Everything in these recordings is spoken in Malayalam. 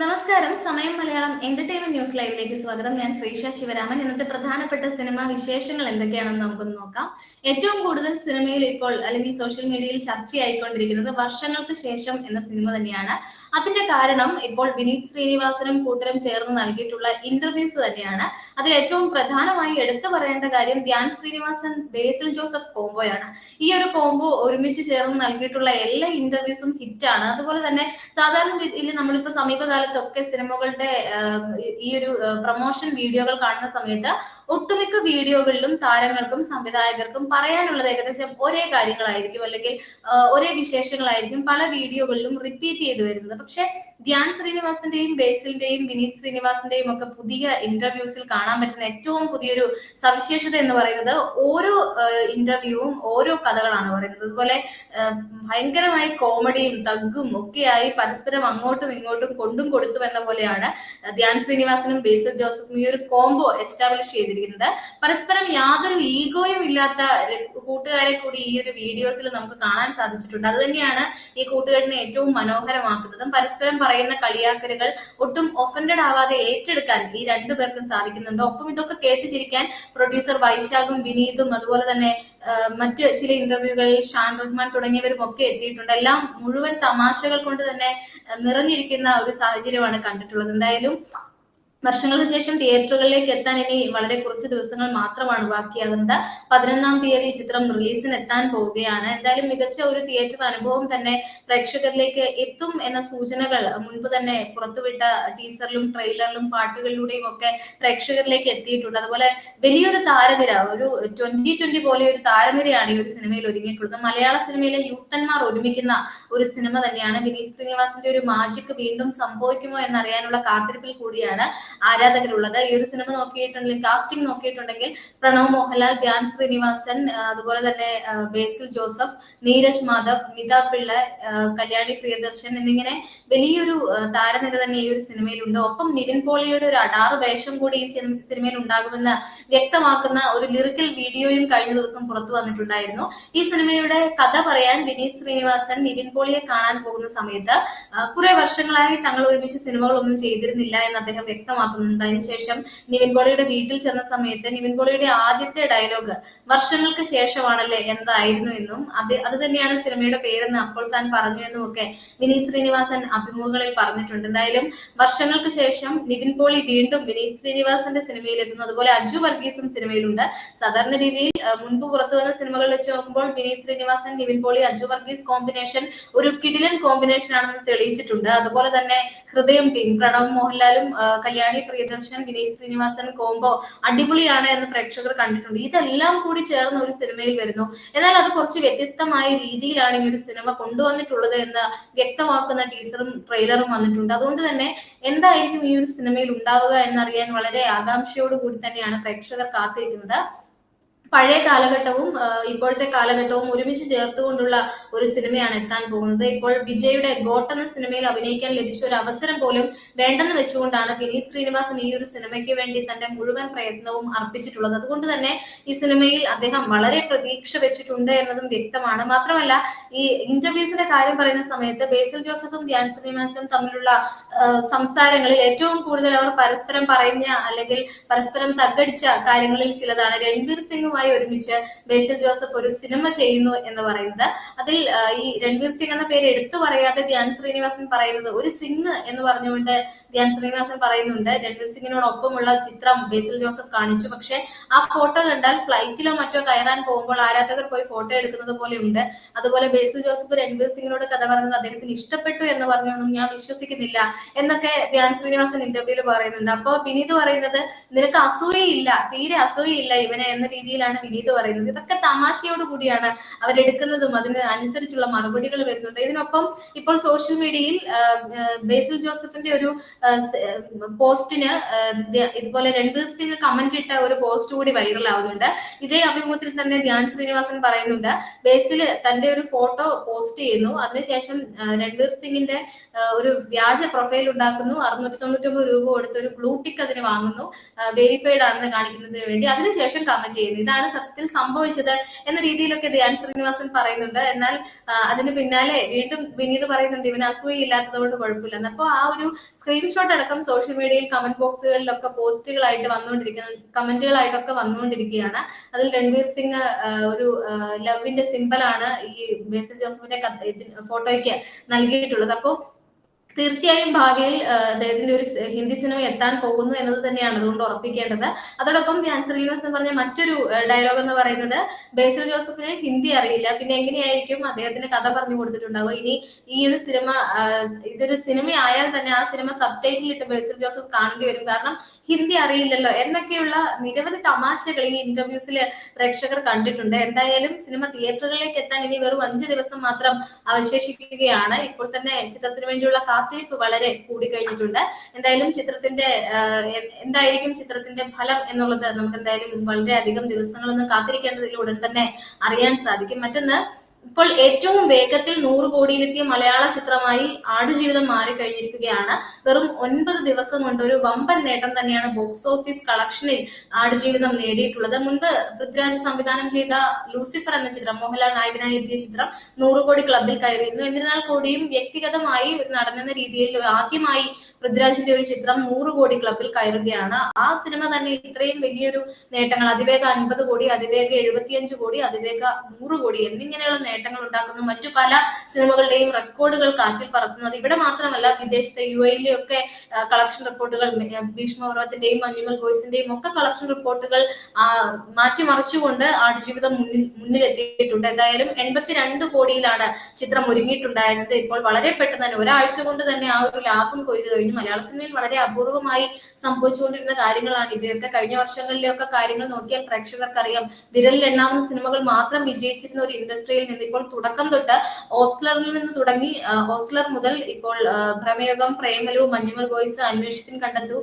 നമസ്കാരം. സമയം മലയാളം എന്റർടൈൻമെന്റ് ന്യൂസ് ലൈവിലേക്ക് സ്വാഗതം. ഞാൻ ശ്രീഷ ശിവരാമൻ. ഇന്നത്തെ പ്രധാനപ്പെട്ട സിനിമാ വിശേഷങ്ങൾ എന്തൊക്കെയാണെന്ന് നമുക്കൊന്ന് നോക്കാം. ഏറ്റവും കൂടുതൽ സിനിമയിൽ ഇപ്പോൾ അല്ലെങ്കിൽ സോഷ്യൽ മീഡിയയിൽ ചർച്ചയായിക്കൊണ്ടിരിക്കുന്നത് വർഷങ്ങൾക്ക് ശേഷം എന്ന സിനിമ തന്നെയാണ്. അതിന്റെ കാരണം ഇപ്പോൾ വിനീത് ശ്രീനിവാസനും കൂട്ടരും ചേർന്ന് നൽകിയിട്ടുള്ള ഇന്റർവ്യൂസ് തന്നെയാണ്. അതിൽ ഏറ്റവും പ്രധാനമായി എടുത്തു പറയേണ്ട കാര്യം ധ്യാൻ ശ്രീനിവാസൻ ബേസിൽ ജോസഫ് കോംബോയാണ്. ഈ ഒരു കോംബോ ഒരുമിച്ച് ചേർന്ന് നൽകിയിട്ടുള്ള എല്ലാ ഇന്റർവ്യൂസും ഹിറ്റാണ് അതുപോലെ തന്നെ സാധാരണ രീതിയിൽ നമ്മളിപ്പോ സമീപകാലത്തൊക്കെ സിനിമകളുടെ ഈ ഒരു പ്രൊമോഷൻ വീഡിയോകൾ കാണുന്ന സമയത്ത് ഒട്ടുമിക്ക വീഡിയോകളിലും താരങ്ങൾക്കും സംവിധായകർക്കും പറയാനുള്ളത് ഏകദേശം ഒരേ കാര്യങ്ങളായിരിക്കും അല്ലെങ്കിൽ ഒരേ വിശേഷങ്ങളായിരിക്കും പല വീഡിയോകളിലും റിപ്പീറ്റ് ചെയ്തു വരുന്നത്. പക്ഷെ ധ്യാൻ ശ്രീനിവാസിന്റെയും ബേസിലിന്റെയും വിനീത് ശ്രീനിവാസിന്റെയും ഒക്കെ പുതിയ ഇന്റർവ്യൂസിൽ കാണാൻ പറ്റുന്ന ഏറ്റവും പുതിയൊരു സവിശേഷത എന്ന് പറയുന്നത് ഓരോ ഇന്റർവ്യൂവും ഓരോ കഥകളാണ് പറയുന്നത്. അതുപോലെ ഭയങ്കരമായി കോമഡിയും തഗ്ഗും ഒക്കെയായി പരസ്പരം അങ്ങോട്ടും ഇങ്ങോട്ടും കൊണ്ടും കൊടുത്തു എന്ന പോലെയാണ് ധ്യാൻ ശ്രീനിവാസനും ബേസിൽ ജോസഫും ഈ ഒരു കോംബോ എസ്റ്റാബ്ലിഷ് ചെയ്തിരിക്കുന്നത്. പരസ്പരം യാതൊരു ഈഗോയും ഇല്ലാത്ത കൂട്ടുകാരെ കൂടി ഈ ഒരു വീഡിയോസിൽ നമുക്ക് കാണാൻ സാധിച്ചിട്ടുണ്ട്. അത് തന്നെയാണ് ഈ കൂട്ടുകാരനെ ഏറ്റവും മനോഹരമാക്കുന്നതും. പരസ്പരം പറയുന്ന കളിയാക്കലുകൾ ഒട്ടും ഒഫൻഡഡ് ആവാതെ ഏറ്റെടുക്കാൻ ഈ രണ്ടു പേർക്കും സാധിക്കുന്നുണ്ട്. ഒപ്പം ഇതൊക്കെ കേട്ട് ചിരിക്കാൻ പ്രൊഡ്യൂസർ വൈശാഖും വിനീതും അതുപോലെ തന്നെ മറ്റ് ചില ഇന്റർവ്യൂകളിൽ ഷാൻ റഹ്മാൻ തുടങ്ങിയവരും ഒക്കെ എത്തിയിട്ടുണ്ട്. എല്ലാം മുഴുവൻ തമാശകൾ കൊണ്ട് തന്നെ നിറഞ്ഞിരിക്കുന്ന ഒരു സാഹചര്യമാണ് കണ്ടിട്ടുള്ളത്. എന്തായാലും വർഷങ്ങൾക്ക് ശേഷം തിയേറ്ററുകളിലേക്ക് എത്താൻ ഇനി വളരെ കുറച്ച് ദിവസങ്ങൾ മാത്രമാണ് ബാക്കിയാകുന്നത്. പതിനൊന്നാം തീയതി ചിത്രം റിലീസിന് എത്താൻ പോവുകയാണ്. എന്തായാലും മികച്ച ഒരു തിയേറ്റർ അനുഭവം തന്നെ പ്രേക്ഷകരിലേക്ക് എത്തും എന്ന സൂചനകൾ മുൻപ് തന്നെ പുറത്തുവിട്ട ടീസറിലും ട്രെയിലറിലും പാട്ടുകളിലൂടെയും ഒക്കെ പ്രേക്ഷകരിലേക്ക് എത്തിയിട്ടുണ്ട്. അതുപോലെ വലിയൊരു താരനിര ഒരു ട്വന്റി ട്വന്റി പോലെ ഒരു താരനിരയാണ് ഈ ഒരു സിനിമയിൽ ഒരുങ്ങിയിട്ടുള്ളത്. മലയാള സിനിമയിലെ യൂത്തന്മാർ ഒരുമിക്കുന്ന ഒരു സിനിമ തന്നെയാണ്. വിനീത് ശ്രീനിവാസിന്റെ ഒരു മാജിക് വീണ്ടും സംഭവിക്കുമോ എന്നറിയാനുള്ള കാത്തിരിപ്പിൽ കൂടിയാണ്. ആരാധകരുള്ളത്. ഈ ഒരു സിനിമ നോക്കിയിട്ടുണ്ടെങ്കിൽ കാസ്റ്റിംഗ് നോക്കിയിട്ടുണ്ടെങ്കിൽ പ്രണവ് മോഹൻലാൽ ധ്യാൻ ശ്രീനിവാസൻ അതുപോലെ തന്നെ ബേസിൽ ജോസഫ് നീരജ് മാധവ് നിത പിള്ള കല്യാണി പ്രിയദർശൻ എന്നിങ്ങനെ വലിയൊരു താരനിര തന്നെ ഈ ഒരു സിനിമയിലുണ്ട്. ഒപ്പം നിവിൻ പോളിയുടെ ഒരു അടാറ് വേഷം കൂടി ഈ സിനിമയിൽ ഉണ്ടാകുമെന്ന് വ്യക്തമാക്കുന്ന ഒരു ലിറിക്കൽ വീഡിയോയും കഴിഞ്ഞ ദിവസം പുറത്തു വന്നിട്ടുണ്ടായിരുന്നു. ഈ സിനിമയുടെ കഥ പറയാൻ വിനീത് ശ്രീനിവാസൻ നിവിൻ പോളിയെ കാണാൻ പോകുന്ന സമയത്ത് കുറെ വർഷങ്ങളായി തങ്ങൾ ഒരുമിച്ച് സിനിമകളൊന്നും ചെയ്തിരുന്നില്ല എന്ന് അദ്ദേഹം വ്യക്തമാക്കി വ്യക്തമാക്കുന്നുണ്ട്. അതിനുശേഷം നിവിൻ പോളിയുടെ വീട്ടിൽ ചെന്ന സമയത്ത് നിവിൻ പോളിയുടെ ആദ്യത്തെ ഡയലോഗ് വർഷങ്ങൾക്ക് ശേഷമാണല്ലേ എന്തായിരുന്നു എന്നും അത് അത് തന്നെയാണ് സിനിമയുടെ പേരെന്ന് അപ്പോൾ താൻ പറഞ്ഞു എന്നും ഒക്കെ വിനീത് ശ്രീനിവാസൻ അഭിമുഖങ്ങളിൽ പറഞ്ഞിട്ടുണ്ട്. എന്തായാലും വർഷങ്ങൾക്ക് ശേഷം നിവിൻ പോളി വീണ്ടും വിനീത് ശ്രീനിവാസന്റെ സിനിമയിൽ എത്തുന്നു. അതുപോലെ അജു വർഗീസും സിനിമയിലുണ്ട്. സാധാരണ രീതിയിൽ മുൻപ് പുറത്തു വന്ന സിനിമകൾ വെച്ച് നോക്കുമ്പോൾ വിനീത് ശ്രീനിവാസൻ നിവിൻ പോളി അജു വർഗീസ് കോമ്പിനേഷൻ ഒരു കിടിലൻ കോമ്പിനേഷൻ ആണെന്ന് തെളിയിച്ചിട്ടുണ്ട്. അതുപോലെ തന്നെ ഹൃദയം ടീം പ്രണവ് മോഹൻലാലും കല്യാണി പ്രിയദർശൻ വിനയ് ശ്രീനിവാസൻ കോംബോ അടിപൊളിയാണ് എന്ന് പ്രേക്ഷകർ കണ്ടിട്ടുണ്ട്. ഇതെല്ലാം കൂടി ചേർന്ന ഒരു സിനിമയിൽ വരുന്നു. എന്നാൽ അത് കുറച്ച് വ്യത്യസ്തമായ രീതിയിലാണ് ഈ ഒരു സിനിമ കൊണ്ടുവന്നിട്ടുള്ളത് എന്ന് വ്യക്തമാക്കുന്ന ടീസറും ട്രെയിലറും വന്നിട്ടുണ്ട്. അതുകൊണ്ട് തന്നെ എന്തായിരിക്കും ഈ ഒരു സിനിമയിൽ ഉണ്ടാവുക എന്നറിയാൻ വളരെ ആകാംക്ഷയോടുകൂടി തന്നെയാണ് പ്രേക്ഷകർ കാത്തിരിക്കുന്നത്. പഴയ കാലഘട്ടവും ഇപ്പോഴത്തെ കാലഘട്ടവും ഒരുമിച്ച് ചേർത്തുകൊണ്ടുള്ള ഒരു സിനിമയാണ് എത്താൻ പോകുന്നത്. ഇപ്പോൾ വിജയുടെ ഗോട്ട് എന്ന സിനിമയിൽ അഭിനയിക്കാൻ ലഭിച്ച ഒരു അവസരം പോലും വേണ്ടെന്ന് വെച്ചുകൊണ്ടാണ് വിനീത് ശ്രീനിവാസൻ ഈ ഒരു സിനിമയ്ക്ക് വേണ്ടി തന്റെ മുഴുവൻ പ്രയത്നവും അർപ്പിച്ചിട്ടുള്ളത്. അതുകൊണ്ട് തന്നെ ഈ സിനിമയിൽ അദ്ദേഹം വളരെ പ്രതീക്ഷ വെച്ചിട്ടുണ്ട് എന്നതും വ്യക്തമാണ്. മാത്രമല്ല ഈ ഇന്റർവ്യൂസിന്റെ കാര്യം പറയുന്ന സമയത്ത് ബേസിൽ ജോസഫും ധ്യാൻ ശ്രീനിവാസനും തമ്മിലുള്ള സംസാരങ്ങളിൽ ഏറ്റവും കൂടുതൽ അവർ പരസ്പരം പറഞ്ഞ അല്ലെങ്കിൽ പരസ്പരം തകടിച്ച കാര്യങ്ങളിൽ ചിലതാണ്. രൺവീർ സിംഗും സിംഗുമായി ഒരുമിച്ച് ബേസിൽ ജോസഫ് ഒരു സിനിമ ചെയ്യുന്നു എന്ന് പറയുന്നത്. അതിൽ ഈ രൺവീർ സിംഗ് എന്ന പേര് എടുത്തു പറയാതെ ധ്യാൻ ശ്രീനിവാസൻ പറയുന്നത് ഒരു സിംഗ് എന്ന് പറഞ്ഞുകൊണ്ട് ധ്യാൻ ശ്രീനിവാസൻ പറയുന്നുണ്ട്. രൺവീർ സിംഗിനോടൊപ്പമുള്ള ചിത്രം ബേസിൽ ജോസഫ് കാണിച്ചു. പക്ഷെ ആ ഫോട്ടോ കണ്ടാൽ ഫ്ലൈറ്റിലോ മറ്റോ കയറാൻ പോകുമ്പോൾ ആരാധകർ പോയി ഫോട്ടോ എടുക്കുന്നത് പോലെ ഉണ്ട് അതുപോലെ ബേസിൽ ജോസഫ് രൺവീർ സിംഗിനോട് കഥ പറഞ്ഞത് അദ്ദേഹത്തിന് ഇഷ്ടപ്പെട്ടു എന്ന് പറഞ്ഞൊന്നും ഞാൻ വിശ്വസിക്കുന്നില്ല എന്നൊക്കെ ധ്യാൻ ശ്രീനിവാസൻ ഇന്റർവ്യൂവിൽ പറയുന്നുണ്ട്. അപ്പോ വിനീത് പറയുന്നത് നിനക്ക് അസൂയയില്ല തീരെ അസൂയയില്ല ഇവനെ എന്ന രീതിയിലാണ് തന്നെയാണ് വിനീത് പറയുന്നത്? ഇതൊക്കെ തമാശയോട് കൂടിയാണ് അവരെടുക്കുന്നതും അതിന് അനുസരിച്ചുള്ള മറുപടികൾ വരുന്നുണ്ട്. ഇതിനൊപ്പം ഇപ്പോൾ സോഷ്യൽ മീഡിയയിൽ ബേസിൽ ജോസഫിന്റെ ഒരു പോസ്റ്റിന് ഇതുപോലെ രൺവീർ ദിവസത്തേക്ക് കമന്റ് ഇട്ട ഒരു പോസ്റ്റ് കൂടി വൈറൽ ആവുന്നുണ്ട്. ഇതേ അഭിമുഖത്തിൽ തന്നെ ധ്യാൻ ശ്രീനിവാസൻ പറയുന്നുണ്ട് ബേസിൽ തന്റെ ഒരു ഫോട്ടോ പോസ്റ്റ് ചെയ്യുന്നു. അതിനുശേഷം രൺവീർ സിംഗിന്റെ ഒരു വ്യാജ പ്രൊഫൈൽ ഉണ്ടാക്കുന്നു. അറുന്നൂറ്റി തൊണ്ണൂറ്റി ഒമ്പത് രൂപ കൊടുത്ത് ഒരു ബ്ലൂ ടിക്ക് അതിന് വാങ്ങുന്നു. വെരിഫൈഡ് ആണെന്ന് കാണിക്കുന്നതിന് വേണ്ടി അതിനുശേഷം കമന്റ് ചെയ്യുന്നു. ഇതാണ് എന്താണ് സത്യത്തിൽ സംഭവിച്ചത് എന്ന രീതിയിലൊക്കെ ധ്യാൻ ശ്രീനിവാസൻ പറയുന്നുണ്ട്. എന്നാൽ അതിന് പിന്നാലെ വീണ്ടും വിനീത് പറയുന്നുണ്ട് ഇവന് അസൂയില്ലാത്തതുകൊണ്ട് കൊണ്ട് കുഴപ്പമില്ല അപ്പൊ ആ ഒരു സ്ക്രീൻഷോട്ട് അടക്കം സോഷ്യൽ മീഡിയയിൽ കമന്റ് ബോക്സുകളിലൊക്കെ പോസ്റ്റുകളായിട്ട് വന്നുകൊണ്ടിരിക്കുന്ന കമന്റുകളായിട്ടൊക്കെ വന്നുകൊണ്ടിരിക്കുകയാണ്. അതിൽ രൺവീർ സിംഗ് ഒരു ലവിന്റെ സിമ്പലാണ് ഈ ബേസിൽ ജോസഫിന്റെ ഫോട്ടോയ്ക്ക് നൽകിയിട്ടുള്ളത്. അപ്പോൾ തീർച്ചയായും ഭാവിയിൽ അദ്ദേഹത്തിന്റെ ഒരു ഹിന്ദി സിനിമ എത്താൻ പോകുന്നു എന്നത് തന്നെയാണ് അതുകൊണ്ട് ഉറപ്പിക്കേണ്ടത്. അതോടൊപ്പം ധ്യാൻ ശ്രീനിവാസൻ പറഞ്ഞ മറ്റൊരു ഡയലോഗ് എന്ന് പറയുന്നത് ബേസിൽ ജോസഫിന് ഹിന്ദി അറിയില്ല. പിന്നെ എങ്ങനെയായിരിക്കും അദ്ദേഹത്തിന് കഥ പറഞ്ഞു കൊടുത്തിട്ടുണ്ടാവുക? ഇനി ഈ ഒരു സിനിമ ഇതൊരു സിനിമ ആയാൽ തന്നെ ആ സിനിമ സബ് ടൈറ്റിൽ ഇട്ട് ബേസിൽ ജോസഫ് കാണേണ്ടി വരും. കാരണം ഹിന്ദി അറിയില്ലല്ലോ എന്നൊക്കെയുള്ള നിരവധി തമാശകൾ ഈ ഇന്റർവ്യൂസിൽ പ്രേക്ഷകർ കണ്ടിട്ടുണ്ട്. എന്തായാലും സിനിമ തിയേറ്ററുകളിലേക്ക് എത്താൻ ഇനി വെറും അഞ്ച് ദിവസം മാത്രം അവശേഷിക്കുകയാണ്. ഇപ്പോൾ തന്നെ ചിത്രത്തിന് വേണ്ടിയുള്ള കാത്തിരിപ്പ് വളരെ കൂടിക്കഴിഞ്ഞിട്ടുണ്ട്. എന്തായാലും ചിത്രത്തിന്റെ എന്തായിരിക്കും ചിത്രത്തിന്റെ ഫലം എന്നുള്ളത് നമുക്ക് എന്തായാലും വളരെയധികം ദിവസങ്ങളൊന്നും കാത്തിരിക്കേണ്ടതിൽ ഉടൻ തന്നെ അറിയാൻ സാധിക്കും. മറ്റൊന്ന് ഇപ്പോൾ ഏറ്റവും വേഗത്തിൽ നൂറ് കോടിയിലെത്തിയ മലയാള ചിത്രമായി ആടുജീവിതം മാറിക്കഴിഞ്ഞിരിക്കുകയാണ്. വെറും ഒൻപത് ദിവസം കൊണ്ട് ഒരു വമ്പൻ നേട്ടം തന്നെയാണ് ബോക്സ് ഓഫീസ് കളക്ഷനിൽ ആടുജീവിതം നേടിയിട്ടുള്ളത്. മുൻപ് പൃഥ്വിരാജ് സംവിധാനം ചെയ്ത ലൂസിഫർ എന്ന ചിത്രം മോഹൻലാൽ നായകനായി എത്തിയ ചിത്രം നൂറ് കോടി ക്ലബിൽ കയറിയിരുന്നു. എന്നിരുന്നാൽ കൂടിയും വ്യക്തിഗതമായി ഒരു നടനെന്ന രീതിയിൽ ആദ്യമായി പൃഥ്വിരാജിന്റെ ഒരു ചിത്രം നൂറ് കോടി ക്ലബിൽ കയറുകയാണ്. ആ സിനിമ തന്നെ ഇത്രയും വലിയൊരു നേട്ടങ്ങൾ അതിവേഗ അൻപത് കോടി അതിവേഗ എഴുപത്തിയഞ്ച് കോടി അതിവേഗ നൂറ് കോടി എന്നിങ്ങനെയുള്ള നേട്ടങ്ങൾ ഉണ്ടാക്കുന്നു മറ്റു പല സിനിമകളുടെയും റെക്കോർഡുകൾ കാറ്റിൽ പറത്തുന്നത് ഇവിടെ മാത്രമല്ല വിദേശത്തെ യു എയിലെ ഒക്കെ കളക്ഷൻ റിപ്പോർട്ടുകൾ ഭീഷ്മപർവത്തിന്റെയും അനിമൽ ബോയ്സിന്റെയും ഒക്കെ കളക്ഷൻ റിപ്പോർട്ടുകൾ മാറ്റിമറിച്ചുകൊണ്ട് ആടുജീവിതം മുന്നിൽ മുന്നിലെത്തിയിട്ടുണ്ട്. എന്തായാലും എൺപത്തിരണ്ട് കോടിയിലാണ് ചിത്രം ഒരുങ്ങിയിട്ടുണ്ടായിരുന്നത്. ഇപ്പോൾ വളരെ പെട്ടെന്ന് തന്നെ ഒരാഴ്ച കൊണ്ട് തന്നെ ആ ഒരു ലാഭം കൊയ്തു കഴിഞ്ഞു. മലയാള സിനിമയിൽ വളരെ അപൂർവമായി സംഭവിച്ചുകൊണ്ടിരുന്ന കാര്യങ്ങളാണ് ഇവയൊക്കെ. കഴിഞ്ഞ വർഷങ്ങളിലെയൊക്കെ കാര്യങ്ങൾ നോക്കിയാൽ പ്രേക്ഷകർക്കറിയാം. വിരലിൽ എണ്ണാവുന്ന സിനിമകൾ മാത്രം വിജയിച്ചിരുന്ന ഒരു ഇൻഡസ്ട്രിയിൽ നിന്ന് ഇപ്പോൾ തുടക്കം തൊട്ട് ഓസ്ലറിൽ നിന്ന് തുടങ്ങി ഹോസ്റ്റലർ മുതൽ ഇപ്പോൾ ഭ്രമയുഗം പ്രേമലു മഞ്ഞുമൽ ബോയ്സ് അന്വേഷിപ്പിൻ കണ്ടെത്തു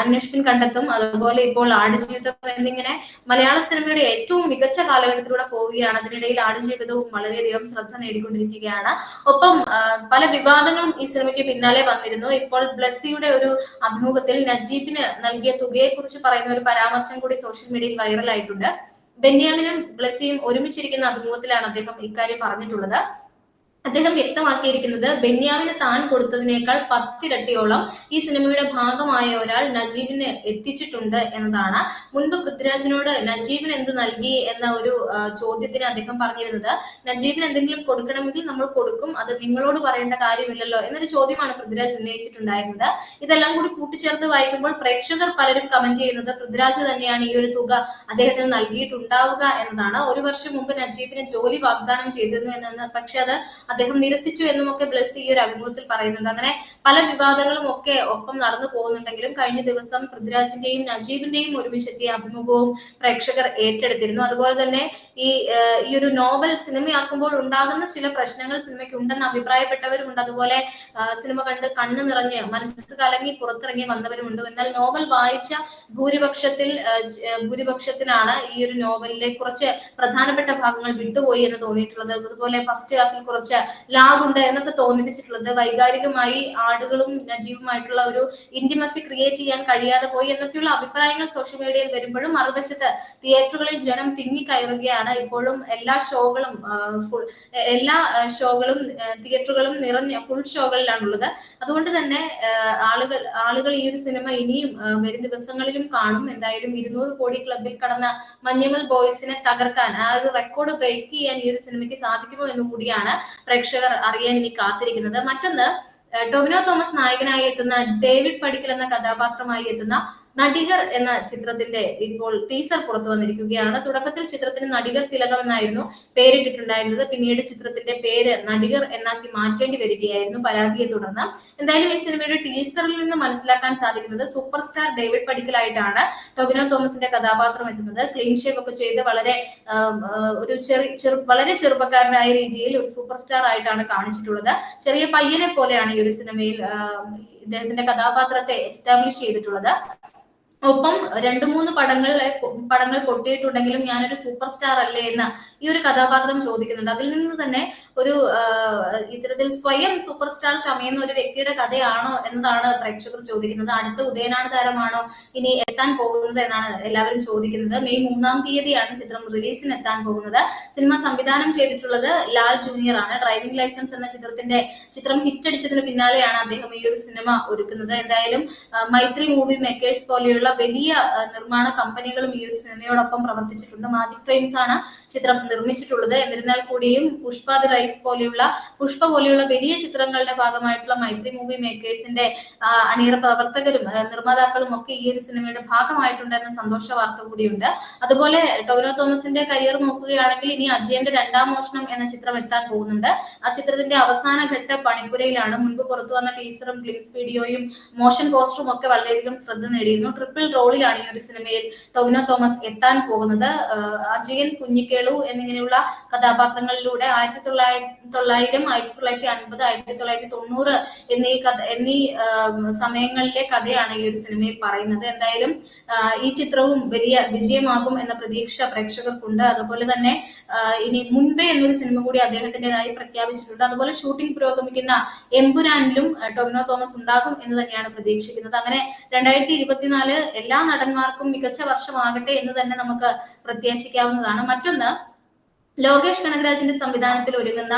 അന്വേഷിപ്പിൻ കണ്ടെത്തും. അതുപോലെ ഇപ്പോൾ ആടുജീവിതം എന്നിങ്ങനെ മലയാള സിനിമയുടെ ഏറ്റവും മികച്ച കാലഘട്ടത്തിലൂടെ പോവുകയാണ്. അതിനിടയിൽ ആടുജീവിതവും വളരെയധികം ശ്രദ്ധ നേടിക്കൊണ്ടിരിക്കുകയാണ്. ഒപ്പം പല വിവാദങ്ങളും ഈ സിനിമയ്ക്ക് പിന്നാലെ വന്നിരുന്നു. ഇപ്പോൾ ബ്ലസ്സിയുടെ ഒരു അഭിമുഖത്തിൽ നജീബിന് നൽകിയ തുകയെ കുറിച്ച് പറയുന്ന ഒരു പരാമർശം കൂടി സോഷ്യൽ മീഡിയയിൽ വൈറലായിട്ടുണ്ട്. ബെന്യാമിനും ബ്ലസ്സിയും ഒരുമിച്ചിരിക്കുന്ന അഭിമുഖത്തിലാണ് അദ്ദേഹം ഇക്കാര്യം പറഞ്ഞിട്ടുള്ളത്. അദ്ദേഹം വ്യക്തമാക്കിയിരിക്കുന്നത് ബെന്യാമിന് താൻ കൊടുത്തതിനേക്കാൾ പത്തിരട്ടിയോളം ഈ സിനിമയുടെ ഭാഗമായ ഒരാൾ നജീബിന് എത്തിച്ചിട്ടുണ്ട് എന്നതാണ്. മുൻപ് പൃഥ്വിരാജിനോട് നജീബിന് എന്ത് നൽകി എന്ന ഒരു ചോദ്യത്തിന് അദ്ദേഹം പറഞ്ഞിരുന്നത് നജീബിന് എന്തെങ്കിലും കൊടുക്കണമെങ്കിൽ നമ്മൾ കൊടുക്കും അത് നിങ്ങളോട് പറയേണ്ട കാര്യമില്ലല്ലോ എന്നൊരു ചോദ്യമാണ് പൃഥ്വിരാജ് ഉന്നയിച്ചിട്ടുണ്ടായിരുന്നത്. ഇതെല്ലാം കൂടി കൂട്ടിച്ചേർത്ത് വായിക്കുമ്പോൾ പ്രേക്ഷകർ പലരും കമന്റ് ചെയ്യുന്നത് പൃഥ്വിരാജ് തന്നെയാണ് ഈ ഒരു തുക അദ്ദേഹത്തിന് നൽകിയിട്ടുണ്ടാവുക എന്നതാണ്. ഒരു വർഷം മുമ്പ് നജീബിന് ജോലി വാഗ്ദാനം ചെയ്തിരുന്നു എന്ന പക്ഷെ അത് അദ്ദേഹം നിരസിച്ചു എന്നും ഒക്കെ ബ്ലസ് ഈ ഒരു അഭിമുഖത്തിൽ പറയുന്നുണ്ട്. അങ്ങനെ പല വിവാദങ്ങളും ഒക്കെ ഒപ്പം നടന്നു പോകുന്നുണ്ടെങ്കിലും കഴിഞ്ഞ ദിവസം പൃഥ്വിരാജിന്റെയും നജീബിന്റെയും ഒരുമിച്ചെത്തിയ അഭിമുഖവും പ്രേക്ഷകർ ഏറ്റെടുത്തിരുന്നു. അതുപോലെ തന്നെ ഈ ഈ ഒരു നോവൽ സിനിമയാക്കുമ്പോൾ ഉണ്ടാകുന്ന ചില പ്രശ്നങ്ങൾ സിനിമയ്ക്ക് ഉണ്ടെന്ന് അഭിപ്രായപ്പെട്ടവരുമുണ്ട്. അതുപോലെ സിനിമ കണ്ട് കണ്ണു നിറഞ്ഞ് മനസ്സ് കലങ്ങി പുറത്തിറങ്ങി വന്നവരുമുണ്ട് എന്നാൽ നോവൽ വായിച്ച ഭൂരിപക്ഷത്തിൽ ഭൂരിപക്ഷത്തിനാണ് ഈ ഒരു നോവലിലെ കുറച്ച് പ്രധാനപ്പെട്ട ഭാഗങ്ങൾ വിട്ടുപോയി എന്ന് തോന്നിയിട്ടുള്ളത്. അതുപോലെ ഫസ്റ്റ് ഹാഫിൽ കുറച്ച് ലാഗ് ഉണ്ട് എന്നൊക്കെ തോന്നിപ്പിച്ചിട്ടുള്ളത്. വൈകാരികമായി ആടുകളും നജീവുമായിട്ടുള്ള ഒരു ഇന്റിമസി ക്രിയേറ്റ് ചെയ്യാൻ കഴിയാതെ പോയി എന്നൊക്കെയുള്ള അഭിപ്രായങ്ങൾ സോഷ്യൽ മീഡിയയിൽ വരുമ്പോഴും മറുവശത്ത് തിയേറ്ററുകളിൽ ജനം തിങ്ങി കയറുകയാണ് ഇപ്പോഴും എല്ലാ ഷോകളും ഫുൾ എല്ലാ ഷോകളും തിയേറ്ററുകളും നിറഞ്ഞ ഫുൾ ഷോകളിലാണുള്ളത് അതുകൊണ്ട് തന്നെ ആളുകൾ ആളുകൾ ഈ ഒരു സിനിമ ഇനിയും വരും ദിവസങ്ങളിലും കാണും. എന്തായാലും ഇരുന്നൂറ് കോടി ക്ലബിൽ കടന്ന മഞ്ഞമൽ ബോയ്സിനെ തകർക്കാൻ ആ ഒരു റെക്കോർഡ് ബ്രേക്ക് ചെയ്യാൻ ഈ ഒരു സിനിമയ്ക്ക് സാധിക്കുമോ എന്ന് കൂടിയാണ് പ്രേക്ഷകർ അറിയാൻ ഇനി കാത്തിരിക്കുന്നത്. മറ്റൊന്ന് ടൊമിനോ തോമസ് നായകനായി എത്തുന്ന ഡേവിഡ് പടിക്കൽ എന്ന കഥാപാത്രമായി എത്തുന്ന നടികർ എന്ന ചിത്രത്തിന്റെ ഇപ്പോൾ ടീസർ പുറത്തു വന്നിരിക്കുകയാണ്. തുടക്കത്തിൽ ചിത്രത്തിന് നടികർ തിലകം എന്നായിരുന്നു പേരിട്ടിട്ടുണ്ടായിരുന്നത്. പിന്നീട് ചിത്രത്തിന്റെ പേര് നടികർ എന്നാക്കി മാറ്റേണ്ടി വരികയായിരുന്നു പരാതിയെ തുടർന്ന്. എന്തായാലും ഈ സിനിമയുടെ ടീസറിൽ നിന്ന് മനസ്സിലാക്കാൻ സാധിക്കുന്നത് സൂപ്പർ സ്റ്റാർ ഡേവിഡ് പടിക്കലായിട്ടാണ് ടൊവിനോ തോമസിന്റെ കഥാപാത്രം എത്തുന്നത്. ക്ലീൻ ഷേപ്പ് ഒക്കെ ചെയ്ത് വളരെ ഒരു ചെറു ചെറു വളരെ ചെറുപ്പക്കാരനായ രീതിയിൽ ഒരു സൂപ്പർ സ്റ്റാർ ആയിട്ടാണ് കാണിച്ചിട്ടുള്ളത്. ചെറിയ പയ്യനെ പോലെയാണ് ഈ ഒരു സിനിമയിൽ ഇദ്ദേഹത്തിന്റെ കഥാപാത്രത്തെ എസ്റ്റാബ്ലിഷ് ചെയ്തിട്ടുള്ളത്. ഒപ്പം രണ്ടു മൂന്ന് പടങ്ങളിലെ പടങ്ങൾ പൊട്ടിയിട്ടുണ്ടെങ്കിലും ഞാനൊരു സൂപ്പർ സ്റ്റാർ അല്ലേ എന്ന ഈ ഒരു കഥാപാത്രം ചോദിക്കുന്നുണ്ട്. അതിൽ നിന്ന് തന്നെ ഒരു ഇത്തരത്തിൽ സ്വയം സൂപ്പർ സ്റ്റാർ ചമയുന്ന ഒരു വ്യക്തിയുടെ കഥയാണോ എന്നതാണ് പ്രേക്ഷകർ ചോദിക്കുന്നത്. അടുത്ത ഉദയനാണ് താരമാണോ ഇനി എത്താൻ പോകുന്നത് എന്നാണ് എല്ലാവരും ചോദിക്കുന്നത്. മെയ് മൂന്നാം തീയതിയാണ് ചിത്രം റിലീസിന് എത്താൻ പോകുന്നത്. സിനിമ സംവിധാനം ചെയ്തിട്ടുള്ളത് ലാൽ ജൂനിയർ ആണ്. ഡ്രൈവിംഗ് ലൈസൻസ് എന്ന ചിത്രത്തിന്റെ ചിത്രം ഹിറ്റ് അടിച്ചതിന് പിന്നാലെയാണ് അദ്ദേഹം ഈ ഒരു സിനിമ ഒരുക്കുന്നത്. എന്തായാലും മൈത്രി മൂവി മേക്കേഴ്സ് പോലെയുള്ള വലിയ നിർമ്മാണ കമ്പനികളും ഈ ഒരു സിനിമയോടൊപ്പം പ്രവർത്തിച്ചിട്ടുണ്ട്. മാജിക് ഫ്രെയിംസ് ആണ് ചിത്രം നിർമ്മിച്ചിട്ടുള്ളത്. എന്നിരുന്നാൽ കൂടിയും പുഷ്പ ദി റൈസ് പോലെയുള്ള പുഷ്പ പോലെയുള്ള വലിയ ചിത്രങ്ങളുടെ ഭാഗമായിട്ടുള്ള മൈത്രി മൂവി മേക്കേഴ്സിന്റെ അണിയറ പ്രവർത്തകരും നിർമ്മാതാക്കളും ഒക്കെ ഈ ഒരു സിനിമയുടെ ഭാഗമായിട്ടുണ്ട് എന്ന സന്തോഷ വാർത്ത കൂടിയുണ്ട്. അതുപോലെ ടോവിനോ തോമസിന്റെ കരിയർ നോക്കുകയാണെങ്കിൽ ഇനി അജയന്റെ രണ്ടാം മോഷണം എന്ന ചിത്രം എത്താൻ പോകുന്നുണ്ട്. ആ ചിത്രത്തിന്റെ അവസാന ഘട്ട പണിപ്പുരയിലാണ്. മുൻപ് പുറത്തു വന്ന ടീസറും ഗ്ലിംസ് വീഡിയോയും മോഷൻ പോസ്റ്ററും ഒക്കെ വളരെയധികം ശ്രദ്ധ നേടിയിരുന്നു. ട്രിപ്പിൾ റോളിലാണ് ഈ ഒരു സിനിമയിൽ ടൊവിനോ തോമസ് എത്താൻ പോകുന്നത്. അജയൻ കുഞ്ഞിക്കേളു എന്നിങ്ങനെയുള്ള കഥാപാത്രങ്ങളിലൂടെ ആയിരത്തി തൊള്ളായിരത്തി തൊള്ളായിരം ആയിരത്തി തൊള്ളായിരത്തി അൻപത് ആയിരത്തി തൊള്ളായിരത്തി തൊണ്ണൂറ് എന്നീ കഥ എന്നീ സമയങ്ങളിലെ കഥയാണ് ഈ ഒരു സിനിമയിൽ പറയുന്നത്. എന്തായാലും ഈ ചിത്രവും വലിയ വിജയമാകും എന്ന പ്രതീക്ഷ പ്രേക്ഷകർക്കുണ്ട്. അതുപോലെ തന്നെ ഇനി മുൻപേ എന്നൊരു സിനിമ കൂടി അദ്ദേഹത്തിന്റെതായി പ്രഖ്യാപിച്ചിട്ടുണ്ട്. അതുപോലെ ഷൂട്ടിംഗ് പുരോഗമിക്കുന്ന എംപുരാനിലും ടൊവിനോ തോമസ് ഉണ്ടാകും എന്ന് തന്നെയാണ് പ്രതീക്ഷിക്കുന്നത്. അങ്ങനെ രണ്ടായിരത്തി ഇരുപത്തിനാല് എല്ലാ നടന്മാർക്കും മികച്ച വർഷമാകട്ടെ എന്ന് തന്നെ നമുക്ക് പ്രത്യാശിക്കാവുന്നതാണ്. മറ്റൊന്ന് ലോകേഷ് കനകരാജിന്റെ സംവിധാനത്തിൽ ഒരുങ്ങുന്ന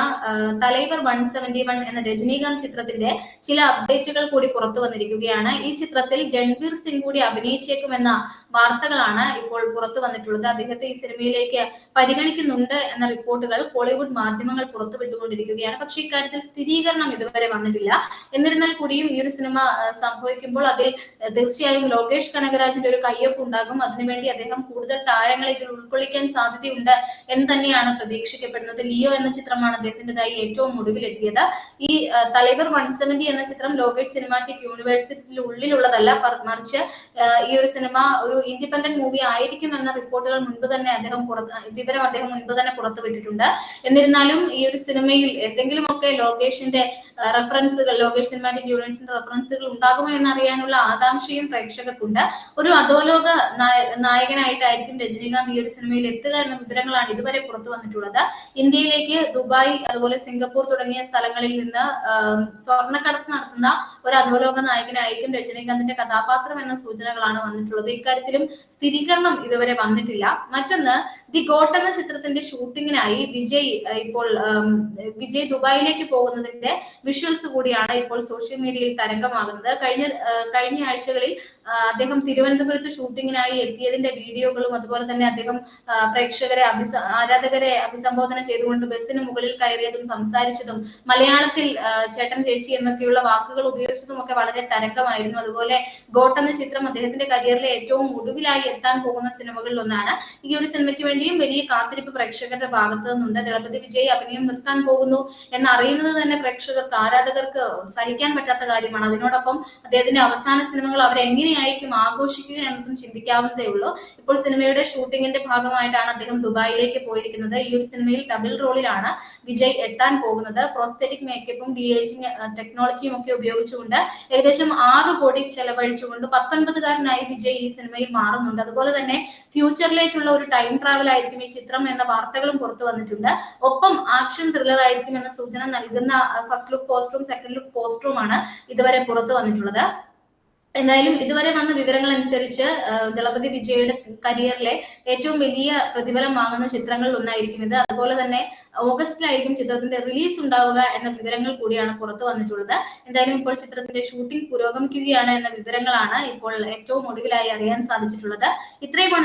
തലൈവർ വൺ സെവന്റി വൺ എന്ന രജനീകാന്ത് ചിത്രത്തിന്റെ ചില അപ്ഡേറ്റുകൾ കൂടി പുറത്തു വന്നിരിക്കുകയാണ്. ഈ ചിത്രത്തിൽ രൺവീർ സിംഗ് കൂടി അഭിനയിച്ചേക്കുമെന്ന വാർത്തകളാണ് ഇപ്പോൾ പുറത്തു വന്നിട്ടുള്ളത്. അദ്ദേഹത്തെ ഈ സിനിമയിലേക്ക് പരിഗണിക്കുന്നുണ്ട് എന്ന റിപ്പോർട്ടുകൾ കോളിവുഡ് മാധ്യമങ്ങൾ പുറത്തുവിട്ടുകൊണ്ടിരിക്കുകയാണ്. പക്ഷെ ഇക്കാര്യത്തിൽ സ്ഥിരീകരണം ഇതുവരെ വന്നിട്ടില്ല. എന്നിരുന്നാൽ കൂടിയും ഈ ഒരു സിനിമ സംഭവിക്കുമ്പോൾ അതിൽ തീർച്ചയായും ലോകേഷ് കനകരാജിന്റെ ഒരു കയ്യൊപ്പ് ഉണ്ടാകും അതിനുവേണ്ടി അദ്ദേഹം കൂടുതൽ താരങ്ങളെ ഇതിൽ ഉൾക്കൊള്ളിക്കാൻ സാധ്യതയുണ്ട് എന്ന് തന്നെയാണ് പ്രതീക്ഷിക്കപ്പെടുന്നത്. ലിയോ എന്ന ചിത്രമാണ് അദ്ദേഹത്തിന്റെതായി ഏറ്റവും ഒടുവിലെത്തിയത്. ഈ തലൈവർ വൺ സെവന്റി എന്ന ചിത്രം ലോകേറ്റ് സിനിമാറ്റിക് യൂണിവേഴ്സിറ്റിയിൽ ഉള്ളിലുള്ളതല്ല. മറിച്ച് ഈ ഒരു സിനിമ ഒരു ഇൻഡിപെൻഡന്റ് മൂവി ആയിരിക്കും എന്ന റിപ്പോർട്ടുകൾ മുൻപ് തന്നെ അദ്ദേഹം പുറത്ത് വിവരം അദ്ദേഹം മുൻപ് തന്നെ പുറത്തുവിട്ടിട്ടുണ്ട്. എന്നിരുന്നാലും ഈ ഒരു സിനിമയിൽ എന്തെങ്കിലുമൊക്കെ ലോകേഷിന്റെ റെഫറൻസുകൾ ലോകേഷ് സിനിമാറ്റിക് യൂണിവേഴ്സിന്റെ റെഫറൻസുകൾ ഉണ്ടാകുമോ എന്നറിയാനുള്ള ആകാംക്ഷയും പ്രേക്ഷകർക്കുണ്ട്. ഒരു അധോലോക നായകനായിട്ടായിരിക്കും രജനീകാന്ത് ഈ ഒരു സിനിമയിൽ എത്തുക എന്ന വിവരങ്ങളാണ് ഇതുവരെ പുറത്തു വന്നിട്ടുള്ളത്. ഇന്ത്യയിലേക്ക് ദുബായ് അതുപോലെ സിംഗപ്പൂർ തുടങ്ങിയ സ്ഥലങ്ങളിൽ നിന്ന് സ്വർണക്കടത്ത് നടത്തുന്ന ഒരു അധോലോക നായകനായിരിക്കും രജനീകാന്തിന്റെ കഥാപാത്രം എന്ന സൂചനകളാണ് വന്നിട്ടുള്ളത്. ഇക്കാര്യത്തിലും സ്ഥിരീകരണം ഇതുവരെ വന്നിട്ടില്ല. മറ്റൊന്ന് ദി ഗോട്ട് എന്ന ചിത്രത്തിന്റെ ഷൂട്ടിങ്ങിനായി വിജയ് ഇപ്പോൾ വിജയ് ദുബായിലേക്ക് പോകുന്നതിന്റെ വിഷ്വൽസ് കൂടിയാണ് ഇപ്പോൾ സോഷ്യൽ മീഡിയയിൽ തരംഗമാകുന്നത്. കഴിഞ്ഞ കഴിഞ്ഞ ആഴ്ചകളിൽ അദ്ദേഹം തിരുവനന്തപുരത്ത് ഷൂട്ടിങ്ങിനായി എത്തിയതിന്റെ വീഡിയോകളും അതുപോലെ തന്നെ അദ്ദേഹം പ്രേക്ഷകരെ അഭിസ ആരാധകരെ അഭിസംബോധന ചെയ്തുകൊണ്ട് ബസ്സിന് മുകളിൽ കയറിയതും സംസാരിച്ചതും മലയാളത്തിൽ ചേട്ടൻ ചേച്ചി എന്നൊക്കെയുള്ള വാക്കുകൾ ഉപയോഗിച്ചതും ഒക്കെ വളരെ തരംഗമായിരുന്നു. അതുപോലെ ഗോട്ട് എന്ന ചിത്രം അദ്ദേഹത്തിന്റെ കരിയറിലെ ഏറ്റവും ഒടുവിലായി എത്താൻ പോകുന്ന സിനിമകളിൽ ഒന്നാണ്. ഈ ഒരു സിനിമയ്ക്ക് വേണ്ടിയും വലിയ കാത്തിരിപ്പ് പ്രേക്ഷകരുടെ ഭാഗത്തു നിന്നുണ്ട്. ദളപതി വിജയ് അഭിനയം നിർത്താൻ പോകുന്നു എന്നറിയുന്നത് തന്നെ പ്രേക്ഷകർക്ക് ആരാധകർക്ക് സഹിക്കാൻ പറ്റാത്ത കാര്യമാണ്. അതിനോടൊപ്പം അദ്ദേഹത്തിന്റെ അവസാന സിനിമകൾ അവരെങ്ങനെയായിരിക്കും ആഘോഷിക്കുക എന്നതും ചിന്തിക്കാവുന്നതേ ഉള്ളൂ. ഇപ്പോൾ സിനിമയുടെ ഷൂട്ടിങ്ങിന്റെ ഭാഗമായിട്ടാണ് അദ്ദേഹം ദുബായിലേക്ക് പോയിരിക്കുന്നത്. ഈ ഒരു സിനിമയിൽ ഡബിൾ റോളിലാണ് വിജയ് എത്താൻ പോകുന്നത്. പ്രോസ്തെറ്റിക് മേക്കപ്പും ഡി ഏജിങ് ടെക്നോളജിയും ഒക്കെ ഉപയോഗിച്ചുകൊണ്ട് ഏകദേശം ആറ് കോടി ചെലവഴിച്ചുകൊണ്ട് പത്തൊൻപതുകാരനായി വിജയ് ഈ സിനിമയിൽ മാറുന്നുണ്ട്. അതുപോലെ തന്നെ ഫ്യൂച്ചറിലേക്കുള്ള ഒരു ടൈം ട്രാവൽ ആയിരിക്കും ഈ ചിത്രം എന്ന വാർത്തകളും പുറത്തു വന്നിട്ടുണ്ട്. ഒപ്പം ആക്ഷൻ ത്രില്ലർ ആയിരിക്കും എന്ന സൂചന നൽകുന്ന ഫസ്റ്റ് ലുക്ക് പോസ്റ്ററും സെക്കൻഡ് ലുക്ക് പോസ്റ്ററുമാണ് ഇതുവരെ പുറത്തു വന്നിട്ടുള്ളത്. എന്തായാലും ഇതുവരെ വന്ന വിവരങ്ങൾ അനുസരിച്ച് ദളപതി വിജയുടെ കരിയറിലെ ഏറ്റവും വലിയ പ്രതിഫലം വാങ്ങുന്ന ചിത്രങ്ങളിൽ ഒന്നായിരിക്കും ഇത്. അതുപോലെ തന്നെ ഓഗസ്റ്റിലായിരിക്കും ചിത്രത്തിന്റെ റിലീസ് ഉണ്ടാവുക എന്ന വിവരങ്ങൾ കൂടിയാണ് പുറത്തു വന്നിട്ടുള്ളത്. എന്തായാലും ഇപ്പോൾ ചിത്രത്തിന്റെ ഷൂട്ടിംഗ് പുരോഗമിക്കുകയാണ് എന്ന വിവരങ്ങളാണ് ഇപ്പോൾ ഏറ്റവും ഒടുവിലായി അറിയാൻ സാധിച്ചിട്ടുള്ളത്. ഇത്രയുമാണ്